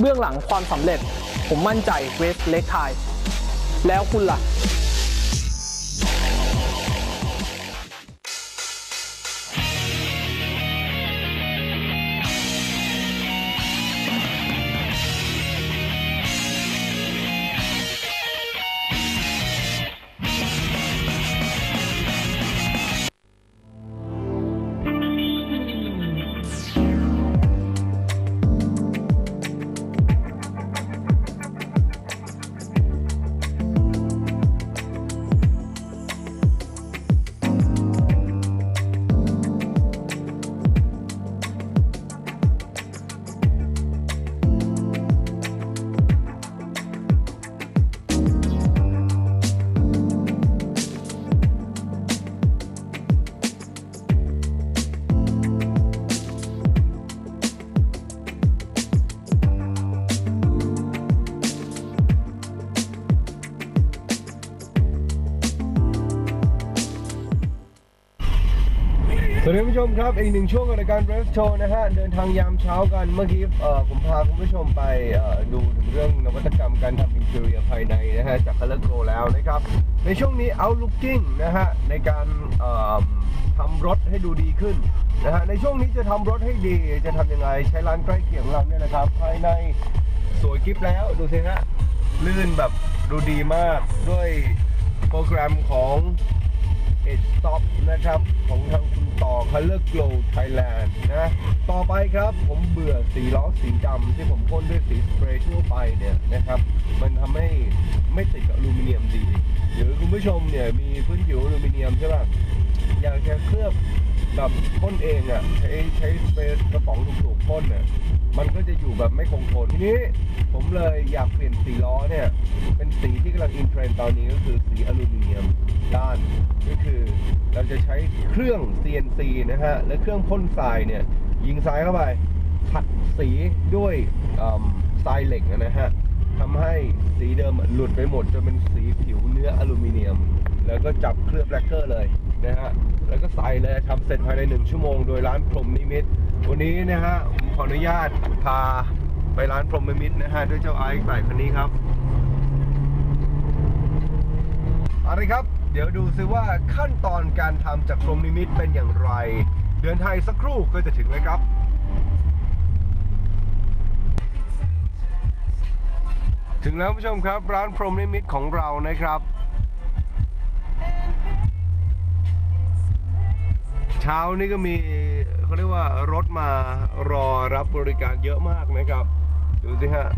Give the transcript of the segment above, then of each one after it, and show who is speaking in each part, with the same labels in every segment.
Speaker 1: เบื้องหลังความสำเร็จ ผมมั่นใจเวสเล็กไทยแล้วคุณล่ะ
Speaker 2: สวัสดีคุณผู้ชมครับอีกหนึ่งช่วงของรายการ Breath Show นะฮะเดินทางยามเช้ากันเมื่อกี้เอ่อผมพาคุณผู้ชมไปดูถึงเรื่องนวัตกรรมการทำอินเทอร์เนียภายในนะฮะจาก Color Go แล้วนะครับ ในช่วงนี้ outlooking นะฮะในการทำรถให้ดูดีขึ้นนะฮะในช่วงนี้จะทำรถให้ดีจะทำยังไงใช้ร้านใกล้เคียงเราเนี่ยนะครับ ภายในสวยกริบแล้วดูสิฮะลื่นแบบดูดีมากด้วยโปรแกรมของ เอสต็อปนะครับ ของทางคุณต่อ Color Glow Thailand นะ ต่อไปครับผมเบื่อสีล้อสีดำที่ผมพ่นด้วยสีสเปรย์ทั่วไปเนี่ยนะครับ มันทำให้ไม่ติดกับอลูมิเนียมดี หรือคุณผู้ชมเนี่ยมีพื้นผิวอลูมิเนียมใช่ป่ะอยากจะเคลือบแบบพ่นเองอะใช้ใช้สเปรย์กระป๋องถูกๆพ่นเนี่ยมันก็จะอยู่แบบไม่คงทนทีนี้ผมเลยอยากเปลี่ยนสีล้อเนี่ย เป็นสีที่กำลังอินเทรนด์ตอนนี้ก็คือสีอลูมิเนียมด้าน เราจะใช้เครื่อง CNC นะฮะ และเครื่องพ่นทรายเนี่ย ยิงทรายเข้าไปขัดสีด้วยอืมทรายเหล็กนะฮะทำให้สีเดิมหลุดไปหมดจนเป็นสีผิวเนื้ออลูมิเนียม แล้วก็จับเคลือบแลกเกอร์เลยนะฮะ แล้วก็ใส่เลยทำเสร็จภายในหนึ่งชั่วโมงโดยร้านพรหมนิมิต วันนี้นะฮะผมขออนุญาตพาไปร้านพรหมนิมิตนะฮะด้วยเจ้าไอซ์ไก่คันนี้ครับอาละครับ ดี๋ยวดูซิว่าขั้นตอนการทำจากพรมนิมิตเป็นอย่างไร เดินไทางอีกสักครู่ก็จะถึงแล้ครับถึงแล้วผู้ชมครับ ร้านพรมนิมิตของเรานะครับ เช้านี้ก็มีเขาเรียกว่ารถมารอรับบริการเยอะมากนะครับ ดูสิฮะ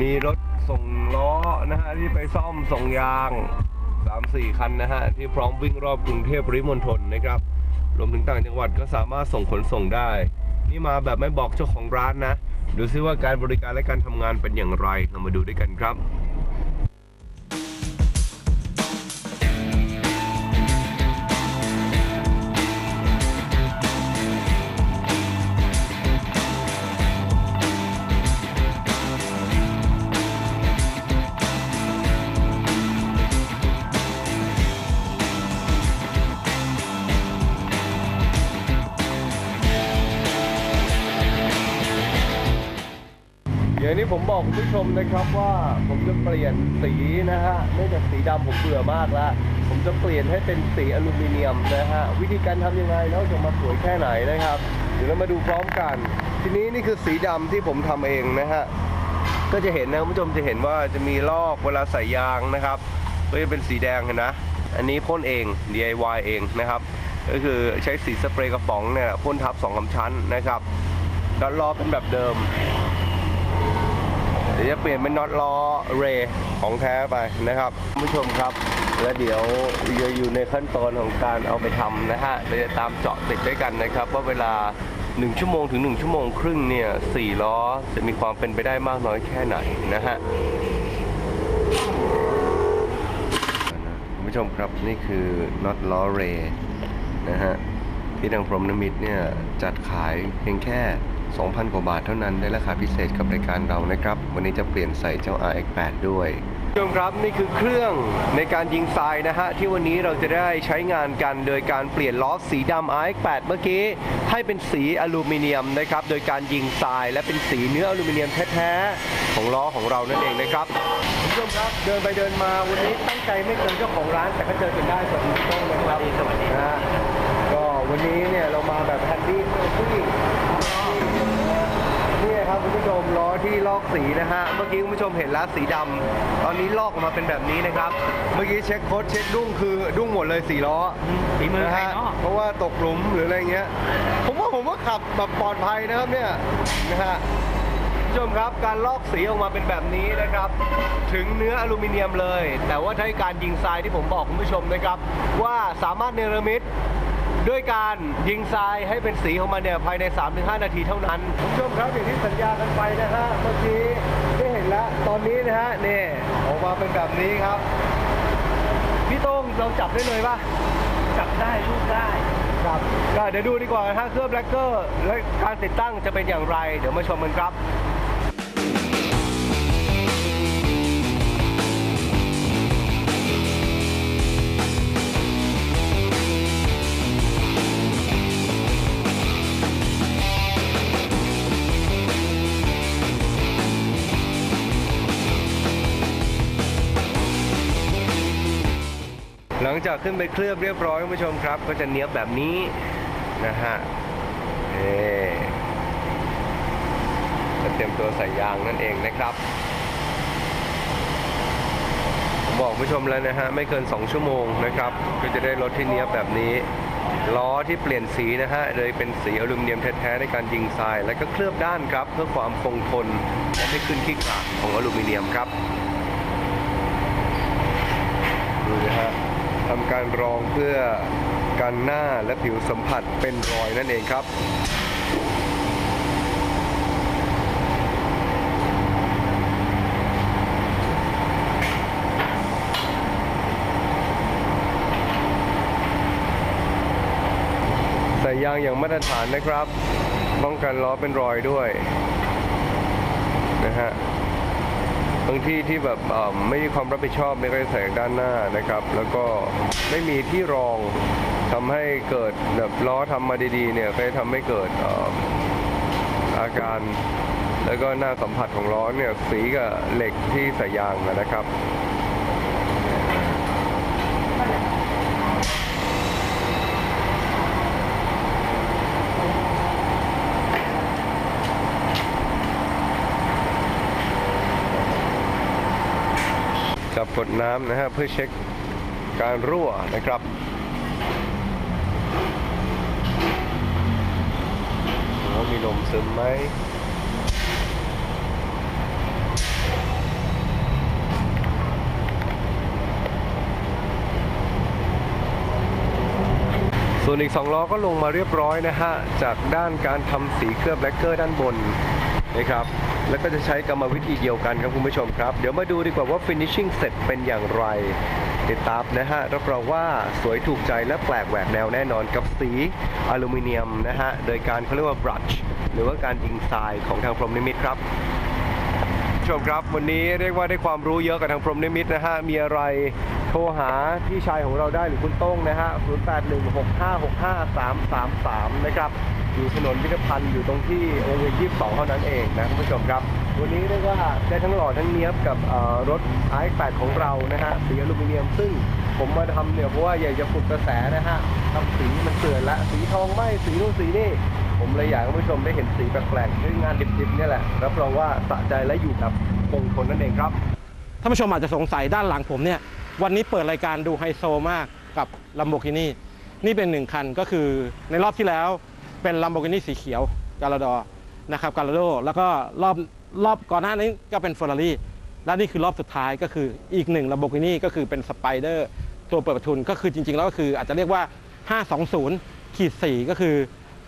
Speaker 2: มีรถส่งล้อนะฮะที่ไปซ่อมส่งยาง 3-4 คันนะฮะ ที่พร้อมวิ่งรอบกรุงเทพปริมณฑลนะครับรวมถึงต่างจังหวัดก็สามารถส่งขนส่งได้ นี่มาแบบไม่บอกเจ้าของร้านนะ ดูซิว่าการบริการและการทำงานเป็นอย่างไรเรามาดูด้วยกันครับ อย่างนี้ผมบอกคุณผู้ชมนะครับว่าผมจะเปลี่ยนสีนะฮะเนื่องจากสีดำผมเบื่อมากแล้วผมจะเปลี่ยนให้เป็นสีอลูมิเนียมนะฮะวิธีการทำยังไงแล้วจะมาสวยแค่ไหนนะครับ เดี๋ยวเรามาดูพร้อมกัน ทีนี้นี่คือสีดำที่ผมทำเองนะฮะก็จะเห็นนะคุณผู้ชมจะเห็นว่าจะมีลอกเวลาใส่ยางนะครับก็จะเป็นสีแดงเห็นนะ อันนี้พ่นเอง DIY เองนะครับ ก็คือใช้สีสเปรย์กระป๋องเนี่ยพ่นทับสองลำชั้นนะครับด้านล้อเป็นแบบเดิม ดี๋ยวจะเปลี่ยนเป็นน็อตล้อเรของแท้ไปนะครับคุณผู้ชมครับ และเดี๋ยวจะอยู่ในขั้นตอนของการเอาไปทำนะฮะเราจะตามเจาะติดด้วยกันนะครับว่าเวลา 1 ชั่วโมงถึง 1 ชั่วโมงครึ่งเนี่ยสี่ล้อจะมีความเป็นไปได้มากน้อยแค่ไหนนะฮะคุณผู้ชมครับนี่คือน็อตล้อเรนะฮะที่ทางพรมนมิตรเนี่ยจัดขายเพียงแค่ 2,000 กว่าบาทเท่านั้นได้ราคาพิเศษกับรายการเรานะครับ วันนี้จะเปลี่ยนใส่เจ้า RX8 ด้วยผู้ชมครับนี่คือเครื่องในการยิงทรายนะฮะ ที่วันนี้เราจะได้ใช้งานกันโดยการเปลี่ยนล้อสีดำ RX8 เมื่อกี้ ให้เป็นสีอลูมิเนียมนะครับ โดยการยิงทรายและเป็นสีเนื้ออลูมิเนียมแท้ๆของล้อของเรานั่นเองนะครับคุณผู้ชมครับเดินไปเดินมาวันนี้ตั้งใจไม่เจอเจ้าของร้านแต่ก็เจอจนได้สวัสดีพี่ต้งนะครับสวัสดีนะฮะก็วันนี้เนี่ยเรามาแบบแฮนดี้เซอร์ฟี่นี่ครับคุณ ผู้ชมล้อที่ลอกสีนะฮะ เมื่อกี้คุณผู้ชมเห็นแล้วสีดำตอนนี้ลอกออกมาเป็นแบบนี้นะครับ เมื่อกี้เช็คโค้ดเช็คดุ้งคือดุ้งหมดเลยสี่ล้อ
Speaker 3: ฝีมือใคร
Speaker 2: ฮะ
Speaker 3: เนาะ
Speaker 2: เพราะว่าตกหลุมหรืออะไรเงี้ย ผมว่าผมว่าขับแบบปลอดภัยนะครับเนี่ยนะฮะคุณผู้ชมครับการลอกสีออกมาเป็นแบบนี้นะครับ ถึงเนื้ออลูมิเนียมเลย แต่ว่าใช้การยิงทรายที่ผมบอกคุณผู้ชมนะครับ ว่าสามารถเนรมิต ด้วยการยิงทรายให้เป็นสีของมันเนี่ยภายใน 3-5 นาทีเท่านั้นคุณผู้ชมครับอย่างที่สัญญากันไปนะฮะเมื่อกี้ได้เห็นแล้วตอนนี้นะฮะนี่ออกมาเป็นแบบนี้ครับ พี่โต้งเราจับได้เลยป่ะ
Speaker 3: จับได้ลูกได้
Speaker 2: ครับก็เดี๋ยวดูดีกว่านะฮะเครื่องแบล็กเกอร์และการติดตั้งจะเป็นอย่างไร เดี๋ยวมาชมกันครับ งจากขึ้นไปเคลือบเรียบร้อยคุณผู้ชมครับ ก็จะเนี้ยบแบบนี้นะฮะเอจะเตรียมตัวใส่ยางนั่นเองนะครับผมบอกคุณผู้ชมแล้วนะฮะไม่เกิน 2 ชั่วโมงนะครับก็จะได้รถที่เนี้ยบแบบนี้ ล้อที่เปลี่ยนสีนะฮะเลยเป็นสีอลูมิเนียมแท้ๆในการยิงทราย แล้วก็เคลือบด้านครับ เพื่อความคงทนและไม่ขึ้นขี้ขลาดของอลูมิเนียมครับดูนะฮะ ทำการรองเพื่อกันหน้าและผิวสัมผัสเป็นรอยนั่นเองครับใส่ยางอย่างมาตรฐานนะครับ ป้องกันล้อเป็นรอยด้วยนะฮะ บางที่ที่แบบไม่มีความรับผิดชอบไม่ก็จะใส่ด้านหน้านะครับ แล้วก็ไม่มีที่รองทำให้เกิดแบบล้อทำมาดีๆเนี่ยก็จะทำให้เกิดอออาการ แล้วก็หน้าสัมผัสของล้อเนี่ยสีกับเหล็กที่ใส่ยางนะครับ กดน้ำนะฮะเพื่อเช็คการรั่วนะครับว่ามีลมซึมไหมส่วนอีก 2 ล้อก็ลงมาเรียบร้อยนะฮะ จากด้านการทำสีเคลือบแบล็กเกอร์ด้านบน นะครับ แล้วก็จะใช้กรรมวิธีเดียวกันครับคุณผู้ชมครับ เดี๋ยวมาดูดีกว่าว่า finishing เสร็จเป็นอย่างไร ติดตามนะฮะ รับรองว่าสวยถูกใจและแปลกแหวกแนวแน่นอนกับสีอลูมิเนียมนะฮะ โดยการเขาเรียกว่า brush หรือว่าการยิงทรายของทางพรหมนิมิตครับผู้ชมครับ วันนี้เรียกว่าได้ความรู้เยอะกับทางพรมนิมิตนะฮะ มีอะไรโทรหาพี่ชายของเราได้หรือคุณโต้งนะฮะ 0816565333 นะครับ อยู่ถนนพิพิธภัณฑ์อยู่ตรงที่วงเวียน22เท่านั้นเองนะคุณผู้ชมครับ วันนี้เรียกว่าได้ทั้งหล่อทั้งเนี้ยบกับเอ่อรถ i8 ของเรานะฮะสีอลูมิเนียมซึ่งผมมาทำเนี่ยเพราะว่าอยากจะฝึกกระแสนะฮะทำสีมันเสื่อนละสีทองไหมสีนู่นสีนี่ผมเลยอยากให้คุณผู้ชมได้เห็นสีแปลกๆด้วยงานดิบๆเนี่ยแหละรับรองว่าสะใจและอยู่กับคงทนนั่นเองครับ
Speaker 4: ท่านผู้ชมอาจจะสงสัยด้านหลังผมเนี่ยวันนี้เปิดรายการดูไฮโซมากกับ Lamborghini นี่เป็นหนึ่งคันก็คือในรอบที่แล้ว เป็น Lamborghini สีเขียวกาลาดอนะครับกาลาโดแล้วก็รอบรอบก่อนหน้านี้ก็เป็น Ferrari และนี่คือรอบสุดท้ายก็คืออีกหนึ่ง Lamborghini ก็คือเป็น Spider ตัวเปิดประทุนก็คือจริง ๆ แล้วก็คืออาจจะเรียกว่า 520ขีด4ก็คือ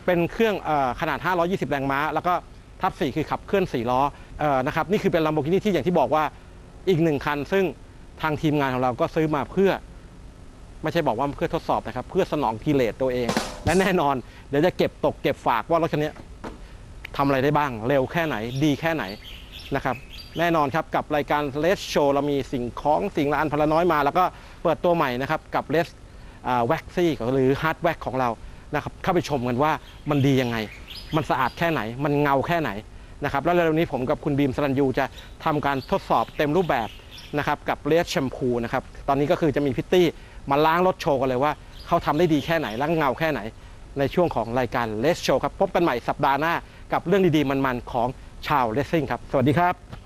Speaker 4: เป็นเครื่องอขนาด 520 แรงม้า แล้วก็ทับ 4 คือขับเคลื่อน 4 ล้อเออนะครับนี่คือเป็น Lamborghini ที่อย่างที่บอกว่าอีกหนึ่งคัน ซึ่งทางทีมงานของเราก็ซื้อมาเพื่อ ไม่ใช่บอกว่าเพื่อทดสอบนะครับ เพื่อสนองกิเลสตัวเอง และแน่นอน เดี๋ยวจะเก็บตกเก็บฝากว่ารถคันนี้ทำอะไรได้บ้าง เร็วแค่ไหนดีแค่ไหนนะครับแน่นอนครับกับรายการเลสโชว์เรามีสิ่งของสิ่งละอันพลน้อยมา แล้วก็เปิดตัวใหม่นะครับกับเลสแว็กซี่หรือฮาร์ดแว็กของเรานะครับเข้าไปชมกันว่ามันดียังไง มันสะอาดแค่ไหน มันเงาแค่ไหนนะครับแล้วเร็วนี้ผมกับคุณบีมสรัญยูจะทำการทดสอบเต็มรูปแบบนะครับกับเลสแชมพูนะครับตอนนี้ก็คือจะมีพิตตี้มาล้างรถโชว์กันเลยว่า เขาทำได้ดีแค่ไหนและเงาแค่ไหน ในช่วงของรายการเลสโชว์ครับพบกันใหม่สัปดาห์หน้ากับเรื่องดีๆมันๆของชาวเลสซิ่งครับ สวัสดีครับ